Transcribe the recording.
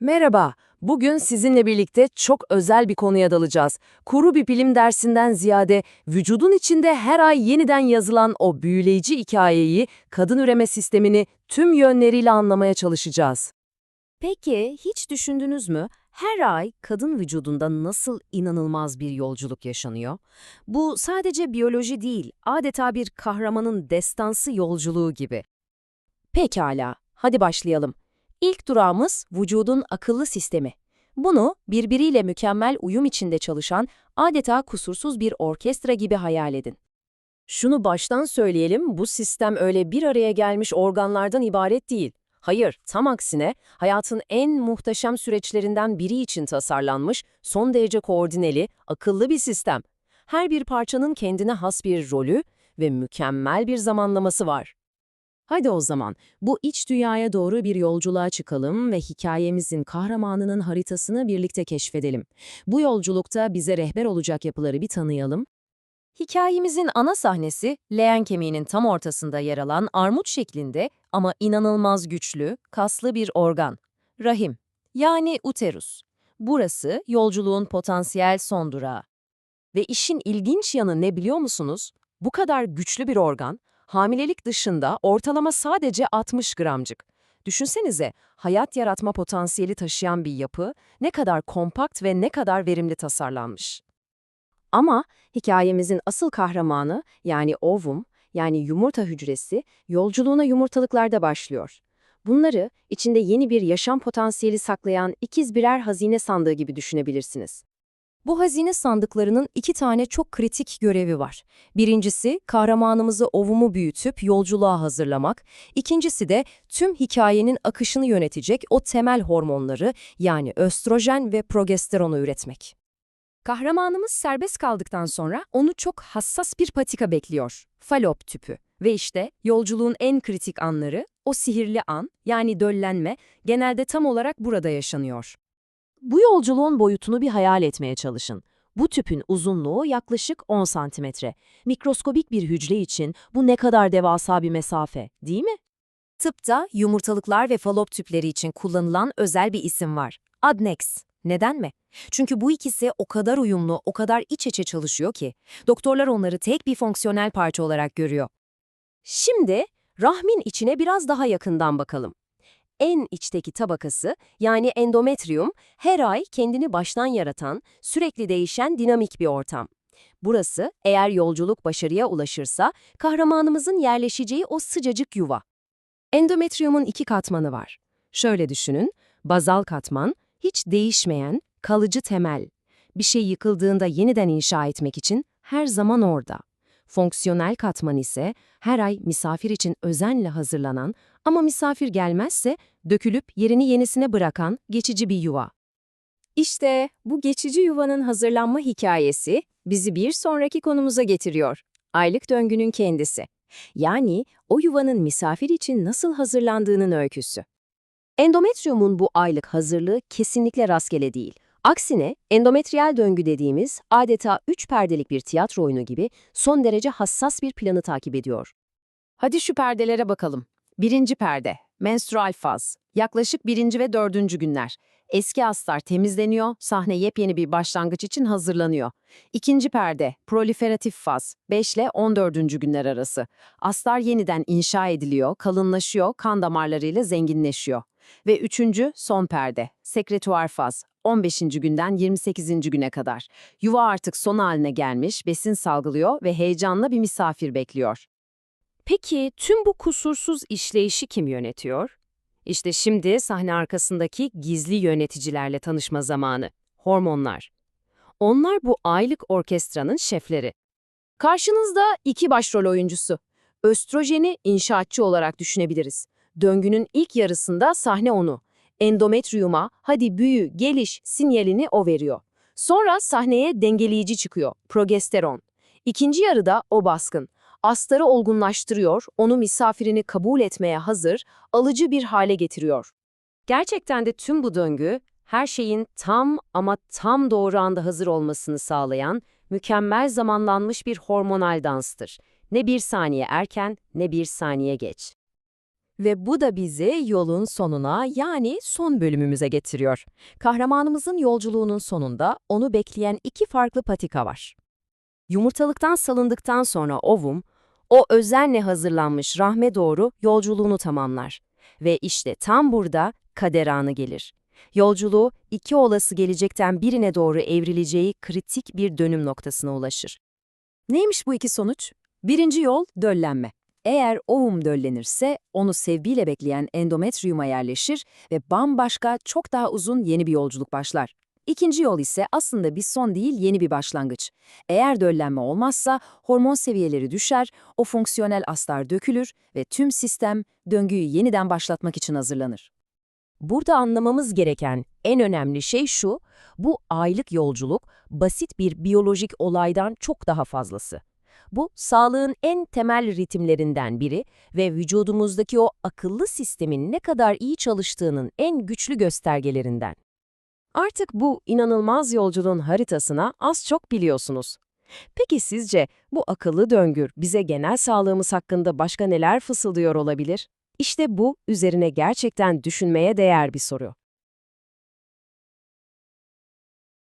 Merhaba, bugün sizinle birlikte çok özel bir konuya dalacağız. Kuru bir bilim dersinden ziyade vücudun içinde her ay yeniden yazılan o büyüleyici hikayeyi, kadın üreme sistemini tüm yönleriyle anlamaya çalışacağız. Peki hiç düşündünüz mü? Her ay kadın vücudunda nasıl inanılmaz bir yolculuk yaşanıyor? Bu sadece biyoloji değil, adeta bir kahramanın destansı yolculuğu gibi. Pekala, hadi başlayalım. İlk durağımız vücudun akıllı sistemi. Bunu birbiriyle mükemmel uyum içinde çalışan, adeta kusursuz bir orkestra gibi hayal edin. Şunu baştan söyleyelim, bu sistem öyle bir araya gelmiş organlardan ibaret değil. Hayır, tam aksine hayatın en muhteşem süreçlerinden biri için tasarlanmış, son derece koordineli, akıllı bir sistem. Her bir parçanın kendine has bir rolü ve mükemmel bir zamanlaması var. Hadi o zaman bu iç dünyaya doğru bir yolculuğa çıkalım ve hikayemizin kahramanının haritasını birlikte keşfedelim. Bu yolculukta bize rehber olacak yapıları bir tanıyalım. Hikayemizin ana sahnesi, leğen kemiğinin tam ortasında yer alan armut şeklinde ama inanılmaz güçlü, kaslı bir organ. Rahim, yani uterus. Burası yolculuğun potansiyel son durağı. Ve işin ilginç yanı ne biliyor musunuz? Bu kadar güçlü bir organ, hamilelik dışında ortalama sadece 60 gramcık. Düşünsenize, hayat yaratma potansiyeli taşıyan bir yapı ne kadar kompakt ve ne kadar verimli tasarlanmış. Ama hikayemizin asıl kahramanı yani ovum, yani yumurta hücresi, yolculuğuna yumurtalıklarda başlıyor. Bunları içinde yeni bir yaşam potansiyeli saklayan ikiz birer hazine sandığı gibi düşünebilirsiniz. Bu hazine sandıklarının iki tane çok kritik görevi var. Birincisi, kahramanımızı ovumu büyütüp yolculuğa hazırlamak. İkincisi de tüm hikayenin akışını yönetecek o temel hormonları yani östrojen ve progesteronu üretmek. Kahramanımız serbest kaldıktan sonra onu çok hassas bir patika bekliyor. Falop tüpü. Ve işte yolculuğun en kritik anları, o sihirli an, yani döllenme, genelde tam olarak burada yaşanıyor. Bu yolculuğun boyutunu bir hayal etmeye çalışın. Bu tüpün uzunluğu yaklaşık 10 santimetre. Mikroskobik bir hücre için bu ne kadar devasa bir mesafe, değil mi? Tıpta yumurtalıklar ve falop tüpleri için kullanılan özel bir isim var. Adnex. Neden mi? Çünkü bu ikisi o kadar uyumlu, o kadar iç içe çalışıyor ki doktorlar onları tek bir fonksiyonel parça olarak görüyor. Şimdi rahmin içine biraz daha yakından bakalım en içteki tabakası yani endometrium her ay kendini baştan yaratan, sürekli değişen dinamik bir ortam. Burası eğer yolculuk başarıya ulaşırsa kahramanımızın yerleşeceği o sıcacık yuva. Endometriumun iki katmanı var. Şöyle düşünün, bazal katman, hiç değişmeyen, kalıcı temel. Bir şey yıkıldığında yeniden inşa etmek için her zaman orada. Fonksiyonel katman ise her ay misafir için özenle hazırlanan ama misafir gelmezse dökülüp yerini yenisine bırakan geçici bir yuva. İşte bu geçici yuvanın hazırlanma hikayesi bizi bir sonraki konumuza getiriyor. Aylık döngünün kendisi. Yani o yuvanın misafir için nasıl hazırlandığının öyküsü. Endometriumun bu aylık hazırlığı kesinlikle rastgele değil. Aksine endometriyel döngü dediğimiz adeta üç perdelik bir tiyatro oyunu gibi son derece hassas bir planı takip ediyor. Hadi şu perdelere bakalım. Birinci perde, menstrual faz. Yaklaşık birinci ve dördüncü günler. Eski astar temizleniyor, sahne yepyeni bir başlangıç için hazırlanıyor. İkinci perde, proliferatif faz. 5 ile 14. günler arası. Astar yeniden inşa ediliyor, kalınlaşıyor, kan damarlarıyla zenginleşiyor. Ve üçüncü, son perde, sekretuar faz. 15. günden 28. güne kadar. Yuva artık son haline gelmiş, besin salgılıyor ve heyecanla bir misafir bekliyor. Peki tüm bu kusursuz işleyişi kim yönetiyor? İşte şimdi sahne arkasındaki gizli yöneticilerle tanışma zamanı. Hormonlar. Onlar bu aylık orkestranın şefleri. Karşınızda iki başrol oyuncusu. Östrojeni inşaatçı olarak düşünebiliriz. Döngünün ilk yarısında sahne onu. Endometriyuma hadi büyü, geliş sinyalini o veriyor. Sonra sahneye dengeleyici çıkıyor, progesteron. İkinci yarıda o baskın. Astarı olgunlaştırıyor, onu misafirini kabul etmeye hazır, alıcı bir hale getiriyor. Gerçekten de tüm bu döngü, her şeyin tam ama tam doğru anda hazır olmasını sağlayan, mükemmel zamanlanmış bir hormonal danstır. Ne bir saniye erken, ne bir saniye geç. Ve bu da bizi yolun sonuna yani son bölümümüze getiriyor. Kahramanımızın yolculuğunun sonunda onu bekleyen iki farklı patika var. Yumurtalıktan salındıktan sonra ovum, o özenle hazırlanmış rahme doğru yolculuğunu tamamlar. Ve işte tam burada kader anı gelir. Yolculuğu iki olası gelecekten birine doğru evrileceği kritik bir dönüm noktasına ulaşır. Neymiş bu iki sonuç? Birinci yol döllenme. Eğer ovum döllenirse onu sevgiyle bekleyen endometriyuma yerleşir ve bambaşka çok daha uzun yeni bir yolculuk başlar. İkinci yol ise aslında bir son değil yeni bir başlangıç. Eğer döllenme olmazsa hormon seviyeleri düşer, o fonksiyonel astar dökülür ve tüm sistem döngüyü yeniden başlatmak için hazırlanır. Burada anlamamız gereken en önemli şey şu, bu aylık yolculuk basit bir biyolojik olaydan çok daha fazlası. Bu, sağlığın en temel ritimlerinden biri ve vücudumuzdaki o akıllı sistemin ne kadar iyi çalıştığının en güçlü göstergelerinden. Artık bu inanılmaz yolculuğun haritasına az çok biliyorsunuz. Peki sizce bu akıllı döngü bize genel sağlığımız hakkında başka neler fısıldıyor olabilir? İşte bu üzerine gerçekten düşünmeye değer bir soru.